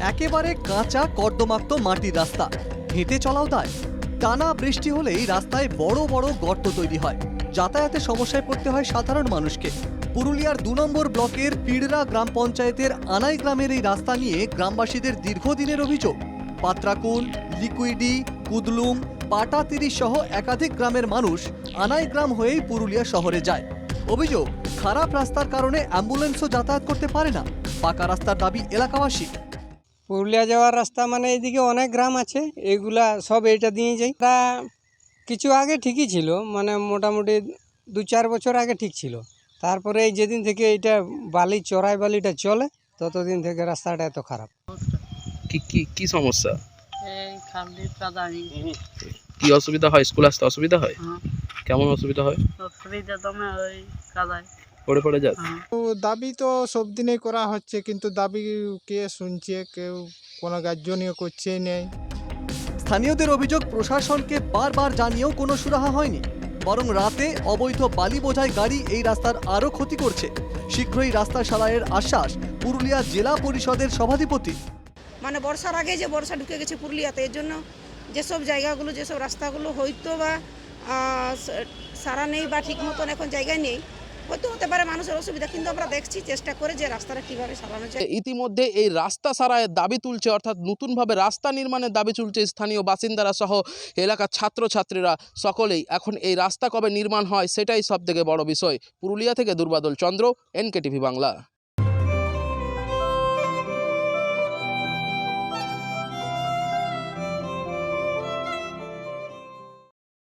একেবারে কাঁচা কর্দমাক্ত মাটির রাস্তা। হেঁটে চলাও দায় টানা বৃষ্টি হলেই রাস্তায় বড় বড় গর্ত তৈরি হয়। যাতায়াতে সমস্যায় পড়তে হয় সাধারণ মানুষকে। পুরুলিয়ার দু নম্বর ব্লকের পিড়রা গ্রাম পঞ্চায়েতের আনাই গ্রামের এই রাস্তা নিয়ে গ্রামবাসীদের দীর্ঘদিনের অভিযোগ। পাত্রাকুল, লিকুইডি, কুদলুম পাটাতিরি সহ একাধিক গ্রামের মানুষ আনাই গ্রাম হয়েই পুরুলিয়া শহরে যায়। অভিযোগ, খারাপ রাস্তার কারণে অ্যাম্বুলেন্সও যাতায়াত করতে পারে না। পাকা রাস্তার দাবি এলাকাবাসী পুরুলিয়া যাওয়ার রাস্তা মানে এদিকে অনেক গ্রাম আছে এগুলা সব এইটা দিয়ে যাই। তা কিছু আগে ঠিকই ছিল মানে মোটামুটি দু চার বছর আগে ঠিক ছিল। তারপরে এই যেদিন থেকে এইটা বালি চড়াই বালিটা চলে ততদিন থেকে রাস্তাটা এত খারাপ। কি কি কি সমস্যা? কি অসুবিধা হয়? স্কুল আসতে অসুবিধা হয়? হ্যাঁ। কেমন অসুবিধা হয়? অসুবিধা দমে ওই কাদায় পড়ে পড়ে যাস হ্যাঁ। দাবি তো সব দিনেই করা হচ্ছে কিন্তু দাবি কে শুনছে কেউ কোনো গার্জনীয় করছেই নেই। স্থানীয়দের অভিযোগ প্রশাসনকে বারবার জানিয়েও কোনো সুরাহা হয়নি। বরং রাতে অবৈধ বালি বোঝাই গাড়ি এই রাস্তার আরও ক্ষতি করছে। শীঘ্রই রাস্তা সারাইয়ের আশ্বাস পুরুলিয়া জেলা পরিষদের সভাধিপতি। মানে বর্ষার আগে যে বর্ষা ঢুকে গেছে পুরুলিয়াতে এর জন্য যেসব জায়গাগুলো যেসব রাস্তাগুলো হয়তো বা সারা নেই বা ঠিক মতন এখন জায়গায় নেই হয়তো হতে পারে, মানুষের অসুবিধা। কিন্তু আমরা দেখছি, চেষ্টা করে যে রাস্তাটা কীভাবে সারানো যায়। ইতিমধ্যে এই রাস্তা সারায়ের দাবি তুলছে, অর্থাৎ নতুনভাবে রাস্তা নির্মাণের দাবি তুলছে স্থানীয় বাসিন্দারা সহ এলাকার ছাত্রছাত্রীরা সকলেই। এখন এই রাস্তা কবে নির্মাণ হয়, সেটাই সবথেকে বড় বিষয়। পুরুলিয়া থেকে দুর্বাদল চন্দ্র, এনকেটিভি বাংলা।